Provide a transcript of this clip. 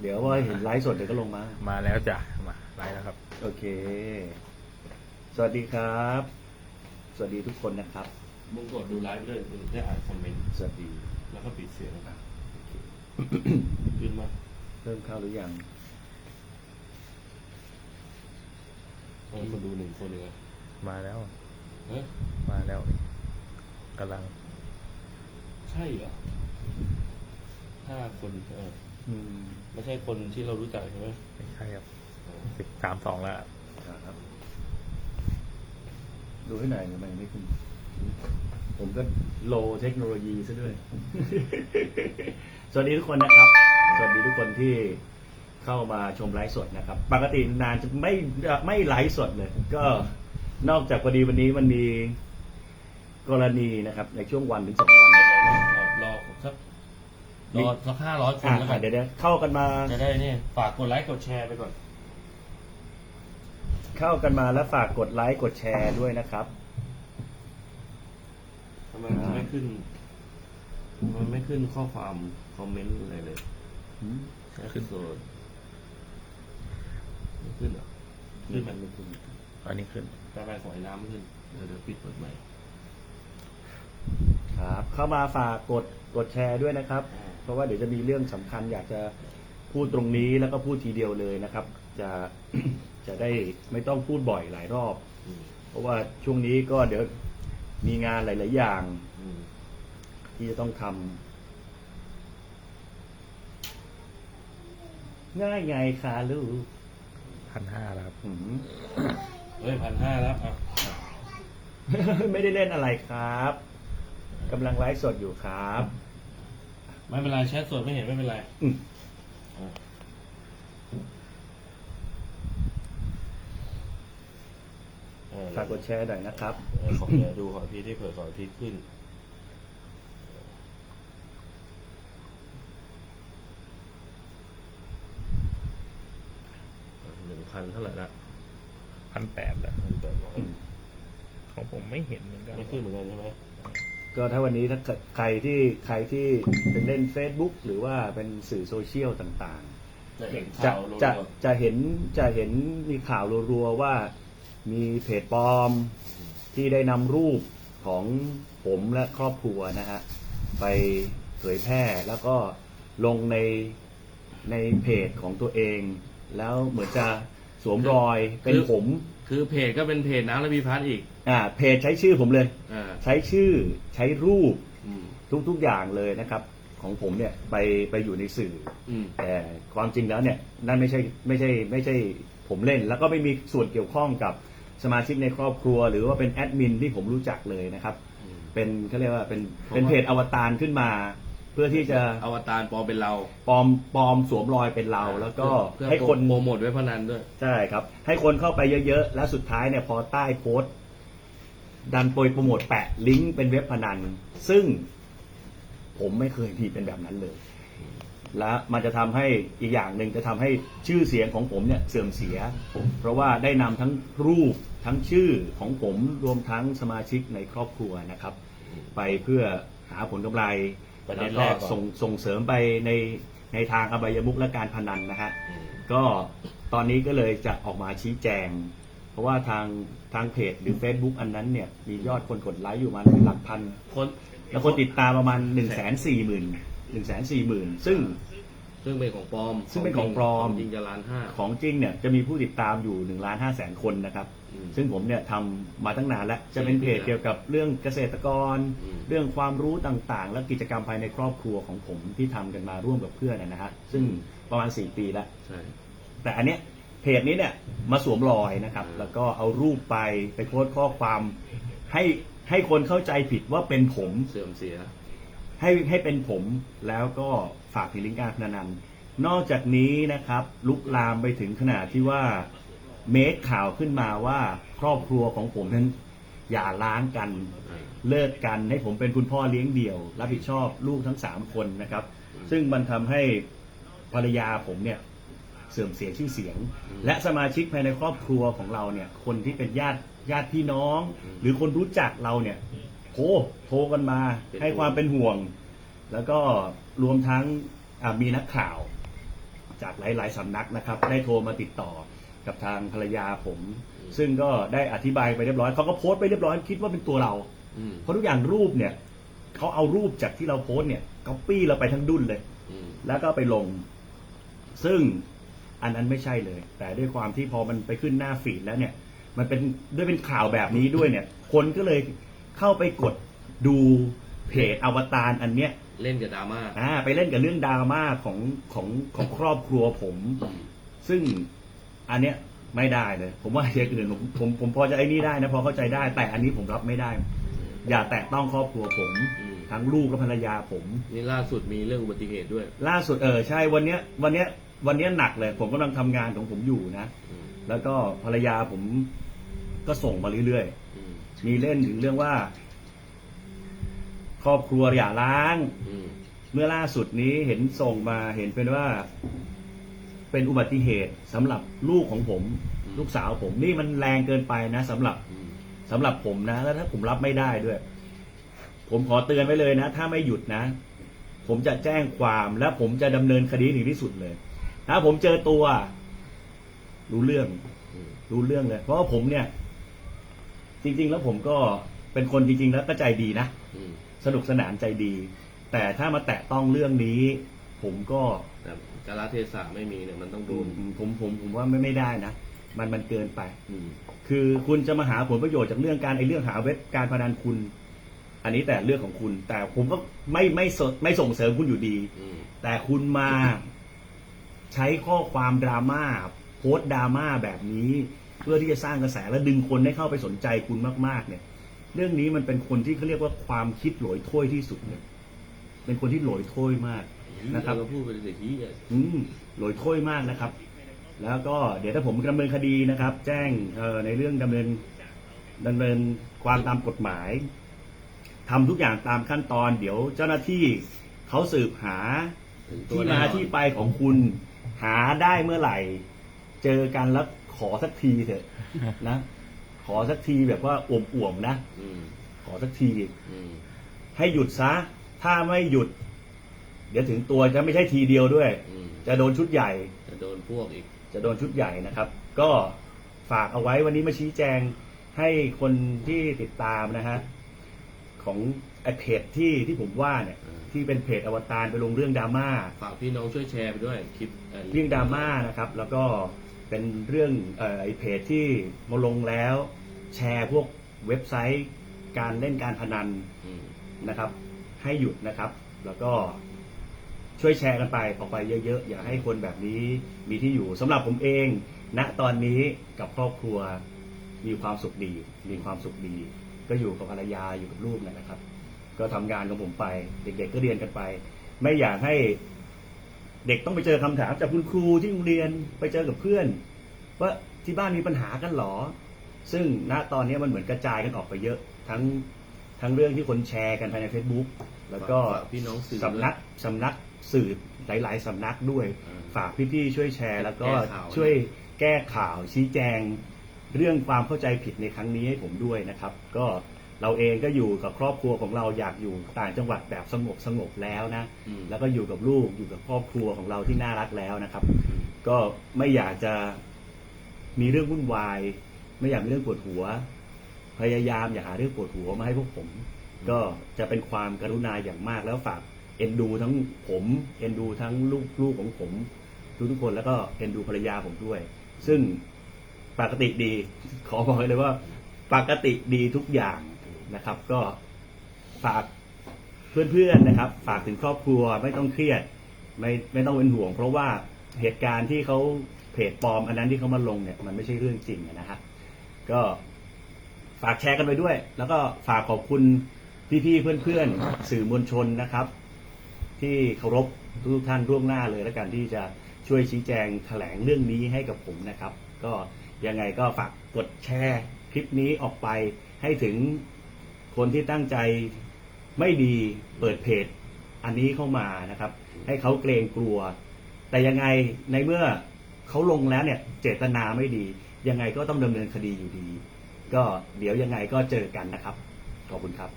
เดี๋ยวว่าเห็นไลฟ์สดเดี๋ยวก็ลงมา มาแล้วจ้ะมาไลฟ์แล้วครับ โอเค สวัสดีครับ สวัสดีทุกคนนะครับ มึงกดดูไลฟ์ด้วยมึงได้อ่านคอมเมนต์สวัสดีแล้วก็ปิดเสียงอะโอเคขึ้นมาเริ่มเข้าหรือยังเออคนดูหนึ่งคนเองอะมาแล้ว เฮ้ยมาแล้วกำลัง ใช่เหรอห้าคนเออ อืมไม่ใช่คนที่เรารู้จักใช่ไหมไม่ใช่ครับสิบสามสองแล้วครับ ดูให้หน่อยทำไมไม่ขึ้น ผมก็โลเทคโนโลยีซะด้วย สวัสดีทุกคนนะครับ สวัสดีทุกคนที่เข้ามาชมไลฟ์สดนะครับ ปกตินานจะไม่ไม่ไลฟ์สดเลย ก็นอกจากพอดีวันนี้มันมีกรณีนะครับ ในช่วงวันถึงสองวันนะครับรอรอสัก รอสักห้าร้อยคนอะแล้วกัอะนเดี๋ยวเดี๋ยวเข้ากันมา จะได้เนี่ยฝากกดไลค์กดแชร์ไปก่อน เข้ากันมาแล้วฝากกดไลค์กดแชร์ด้วยนะครับ ทำไมมันไม่ขึ้น มันไม่ขึ้นข้อความคอมเมนต์อะไรเลยขึ้นโซนไม่ขึ้นเหรอขึ้นมันไม่ขึ้นอันนี้ขึ้นกาแฟขอให้น้ำไม่ขึ้น เดี๋ยวเดี๋ยวปิดเปิดใหม่ครับ เข้ามาฝากกดกดแชร์ด้วยนะครับ อ่า เพราะว่าเดี๋ยวจะมีเรื่องสำคัญอยากจะพูดตรงนี้แล้วก็พูดทีเดียวเลยนะครับ จะจะได้ไม่ต้องพูดบ่อยหลายรอบอืมเพราะว่าช่วงนี้ก็เดี๋ยวมีงานหลาย ๆ อย่างอืมที่จะต้องทำง่ายไงคะลูกพันห้าแล้วครับหืมเฮ้ยพันห้าแล้วอะไม่ได้เล่นอะไรครับกำลังไลฟ์สดอยู่ครับ ไม่เป็นไรแชทสดไม่เห็นไม่เป็นไรอืม อะเออฝากกดแชร์หน่อยนะครับ เออขอเดี๋ยวดูขอพีที่เผื่อขอพีขึ้น หนึ่งพันเท่าไหร่ละพันแปดแล้ว พันแปดร้อยของผมไม่เห็นเหมือนกันไม่ขึ้นเหมือนกันใช่ไหม ก็ถ้าวันนี้ถ้าเกิดใครที่ใครที่เป็นเล่น Facebook หรือว่าเป็นสื่อโซเชียลต่างจะเห็นๆ จะข่าวรัวๆ จะจะเห็นจะเห็นมีข่าวรัวๆว่ามีเพจปลอมที่ได้นำรูปของผมและครอบครัวนะฮะ ไปเผยแพร่แล้วก็ลงในในเพจของตัวเอง แล้วเหมือนจะ สวมรอยเป็นผม คือเพจก็เป็นเพจน้ำระพีพัฒน์อีก อ่า เพจใช้ชื่อผมเลย อ่าใช้ชื่อใช้รูปอืมทุกๆอย่างเลยนะครับ ของผมเนี่ยไปไปอยู่ในสื่อ อืม แต่ความจริงแล้วเนี่ยนั่นไม่ใช่ไม่ใช่ไม่ใช่ผมเล่น แล้วก็ไม่มีส่วนเกี่ยวข้องกับสมาชิกในครอบครัว หรือว่าเป็นแอดมินที่ผมรู้จักเลยนะครับอืมเป็นเขาเรียกว่าเป็นเพราะว่าเป็นเพจอวตารขึ้นมา เพื่อที่จะอวตารปลอมเป็นเราปลอมปลอมสวมรอยเป็นเรา แล้วก็เพื่อให้คนโปรโมทไว้พนันด้วยใช่ครับ ให้คนเข้าไปเยอะๆ แล้วสุดท้ายเนี่ยพอใต้โพสต์ ดันโปรยโปรโมทแปะลิงก์เป็นเว็บพนัน ซึ่งผมไม่เคยมีเป็นแบบนั้นเลย และมันจะทำให้อีกอย่างหนึ่งจะทำให้ชื่อเสียงของผมเนี่ยเสื่อมเสีย เพราะว่าได้นำทั้งรูปทั้งชื่อของผมรวมทั้งสมาชิกในครอบครัวนะครับ ไปเพื่อหาผลกำไร ประเด็แล้วนก็แรกก่อน ส่งส่งเสริมไปในในทางอบายมุขและการพนันนะฮะก็ตอนนี้ก็เลยจะออกมาชี้แจง เพราะว่าทางทางเพจหรือ Facebook อันนั้นเนี่ยมียอดคนกดไลค์อยู่ประมาณหลักพัน คน แล้วคนติดตามประมาณ1นึ่งแสนสี่หมื่นหนึ่งแสนสี่หมื่นซึ่ง ซึ่งเป็นของปลอมซึ่งเป็นของปลอมจริงจะล้านห้า ของจริงเนี่ยจะมีผู้ติดตามอยู่1นล้านห้าแสนคนนะครับ อืมซึ่งผมเนี่ยทำมาตั้งนานแล้ว จะเป็นเพจเกี่ยวกับเรื่องเกษตรกร อืม เรื่องความรู้ต่างๆ และกิจกรรมภายในครอบครัวของผมที่ทำกันมาร่วมกับเพื่อนนะฮะซึ่งประมาณ 4 ปีแล้ว ใช่ แต่อันเนี้ยเพจนี้เนี่ยมาสวมรอยนะครับ อืม แล้วก็เอารูปไปไปโพสต์ข้อความให้ให้คนเข้าใจผิดว่าเป็นผม เสื่อมเสีย ให้ให้เป็นผมแล้วก็ ฝากถึงลิงก์การพนันนอกจากนี้นะครับลุกลามไปถึงขนาดที่ว่าเมคข่าวขึ้นมาว่าครอบครัวของผมนั้นอย่าล้างกันเลิกกันให้ผมเป็นคุณพ่อเลี้ยงเดี่ยว รับผิดชอบลูกทั้งสามคนนะครับ ซึ่งมันทำให้ภรรยาผมเนี่ยเสื่อมเสียชื่อเสียง และสมาชิกภายในครอบครัวของเราเนี่ย คนที่เป็นญาติญาติพี่น้อง หรือคนรู้จักเราเนี่ยโทรโทรกันมาให้ความเป็นห่วง แล้วก็รวมทั้งอะมีนักข่าวจากหลาย ๆ สำนักนะครับ ได้โทรมาติดต่อกับทางภรรยาผม ซึ่งก็ได้อธิบายไปเรียบร้อยเขาก็โพสต์ไปเรียบร้อยคิดว่าเป็นตัวเราอืมเพราะทุกอย่างรูปเนี่ยเขาเอารูปจากที่เราโพสต์เนี่ยก๊อปปี้เราไปทั้งดุนเลยอืมแล้วก็ไปลง ซึ่งอันนั้นไม่ใช่เลย แต่ด้วยความที่พอมันไปขึ้นหน้าฟีดแล้วเนี่ย มันเป็นด้วยเป็นข่าวแบบนี้ด้วยเนี่ย คนก็เลยเข้าไปกดดูเพจอวตารอันเนี้ย เล่นกับดราม่า อ่าไปเล่นกับเรื่องดราม่าของของของครอบครัวผมอืมซึ่งอันเนี้ยไม่ได้เลย ผมว่าอย่างอื่นผมผมผมพอจะไอ้นี่ได้นะพอเข้าใจได้ แต่อันนี้ผมรับไม่ได้ อย่าแตะต้องครอบครัวผม อืม ทั้งลูกและภรรยาผม นี่ล่าสุดมีเรื่องอุบัติเหตุด้วยล่าสุดเออใช่วันเนี้ยวันเนี้ยวันเนี้ยหนักเลย ผมกำลังทำงานของผมอยู่นะ อืมแล้วก็ภรรยาผมก็ส่งมาเรื่อยอืมๆ มีเล่นถึงเรื่องว่า ครอบครัวอย่าล้าง อืมเมื่อล่าสุดนี้เห็นส่งมาเห็นเป็นว่า เป็นอุบัติเหตุสำหรับลูกของผม ลูกสาวผมนี่มันแรงเกินไปนะสำหรับอืมสำหรับผมนะ แล้วถ้าผมรับไม่ได้ด้วย ผมขอเตือนไว้เลยนะ ถ้าไม่หยุดนะ ผมจะแจ้งความและผมจะดำเนินคดีถึงที่สุดเลย ถ้าผมเจอตัว รู้เรื่อง อืมรู้เรื่องเลย เพราะว่าผมเนี่ย จริง ๆ แล้วผมก็เป็นคนจริง ๆ แล้วก็ใจดีนะ อืม สนุกสนานใจดี แต่ถ้ามาแตะต้องเรื่องนี้ ผมก็แต่กาลเทศะไม่มีเนี่ยมันต้องโดผมนผมผมผมว่าไม่ไม่ได้นะมันมันเกินไป อืม คือคุณจะมาหาผลประโยชน์จากเรื่องการไอ้เรื่องหาเว็บการพนันคุณ อันนี้แต่เรื่องของคุณ แต่ผมก็ไม่ไม่สดไม่ส่งเสริมคุณอยู่ดี อืม แต่คุณมา ใช้ข้อความดราม่าโพสต์ดราม่าแบบนี้ เพื่อที่จะสร้างกระแสและดึงคนให้เข้าไปสนใจคุณมาก ๆ เนี่ย เรื่องนี้มันเป็นคนที่เขาเรียกว่าความคิดโหลอยถ้วยที่สุดเลยเป็นคนที่โหลอยถ้วยมากนะครับเราก็พูดไปเลยที่อะอืมโหลอยถ้วยมากนะครับ แล้วก็เดี๋ยวถ้าผมดำเนินคดีนะครับ แจ้งเอ่อในเรื่องดำเนินดำเนินความตามกฎหมายทำทุกอย่างตามขั้นตอน เดี๋ยวเจ้าหน้าที่เขาสืบหาถึงตัที่วมาแน่นอนที่ไปของคุณหาได้เมื่อไหร่ เจอกันแล้วขอสักทีเถอะนะข อสักทีแบบว่าอ่วมๆนะอืมขอสักทีอืมให้หยุดซะ ถ้าไม่หยุด เดี๋ยวถึงตัวจะไม่ใช่ทีเดียวด้วยอืมจะโดนชุดใหญ่ จะโดนพวกอีก จะโดนชุดใหญ่นะครับ ก็ฝากเอาไว้วันนี้มาชี้แจงให้คนที่ติดตามนะฮะของไอเพจที่ที่ผมว่าเนี่ยอืมที่เป็นเพจอวตารไปลงเรื่องดราม่าฝากพี่น้องช่วยแชร์ไปด้วยคลิปเรื่องดราม่านะครับ แล้วก็เป็นเรื่องเอ่อไอเพจที่มาลงแล้ว แชร์พวกเว็บไซต์การเล่นการพนันอืมนะครับ ให้หยุดนะครับ แล้วก็ช่วยแชร์กันไปออกไปเยอะๆ อย่าให้คนแบบนี้มีที่อยู่สำหรับผมเองณตอนนี้กับครอบครัวมีความสุขดี มีความสุขดี ก็อยู่กับภรรยาอยู่กับลูกเนยนะครับ ก็ทำงานของผมไป เด็ก ๆ ก็เรียนกันไป ไม่อยากให้เด็กต้องไปเจอคำถามจากคุณครูที่โรงเรียนไปเจอกับเพื่อน ว่าที่บ้านมีปัญหากันเหรอ ซึ่งณตอนนี้มันเหมือนกระจายกันออกไปเยอะ ทั้งทั้งเรื่องที่คนแชร์กันภายใน Facebook แล้วก็ฝากพี่น้องสื่อสำนักสำนักสื่อหลาย ๆสำนักด้วยอ่าฝากพี่ๆช่วยแชร์ แล้วก็แก้ข่าวช่วยแก้ข่าวชี้แจง เรื่องความเข้าใจผิดในครั้งนี้ให้ผมด้วยนะครับ ก็เราเองก็อยู่กับครอบครัวของเราอยากอยู่ต่างจังหวัดแบบสงบสงบแล้วนะอืมแล้วก็อยู่กับลูกอยู่กับครอบครัวของเราที่น่ารักแล้วนะครับ ก็ไม่อยากจะมีเรื่องวุ่นวาย ไม่อยากมีเรื่องปวดหัว พยายามอย่าหาเรื่องปวดหัวมาให้พวกผม ก็จะเป็นความกรุณาอย่างมากแล้วฝากเอ็นดูทั้งผมเอ็นดูทั้งลูกลูกของผมทุกทุกคนแล้วก็เอ็นดูภรรยาผมด้วย ซึ่งปกติดี ขอบอกเลยว่าปกติดีทุกอย่างนะครับ ก็ฝากเพื่อนๆนะครับ ฝากถึงครอบครัวไม่ต้องเครียด ไม่ไม่ต้องเป็นห่วง เพราะว่าเหตุการณ์ที่เขาเพจปลอม อันนั้นที่เขามาลงเนี่ยมันไม่ใช่เรื่องจริงนะครับ ก็ฝากแชร์กันไปด้วย แล้วก็ฝากขอบคุณพี่ๆเพื่อนๆ สื่อมวลชนนะครับ ที่เคารพทุกท่านร่วงหน้าเลยแล้วกันที่จะช่วยชี้แจงแถลงเรื่องนี้ให้กับผมนะครับ ก็ยังไงก็ฝากกดแชร์คลิปนี้ออกไปให้ถึงคนที่ตั้งใจไม่ดีเปิดเพจอันนี้เข้ามานะครับ ให้เขาเกรงกลัว แต่ยังไงในเมื่อเขาลงแล้วเนี่ยเจตนาไม่ดี ยังไงก็ต้องดำเนินคดีอยู่ดี ก็เดี๋ยวยังไงก็เจอกันนะครับ ขอบคุณครับ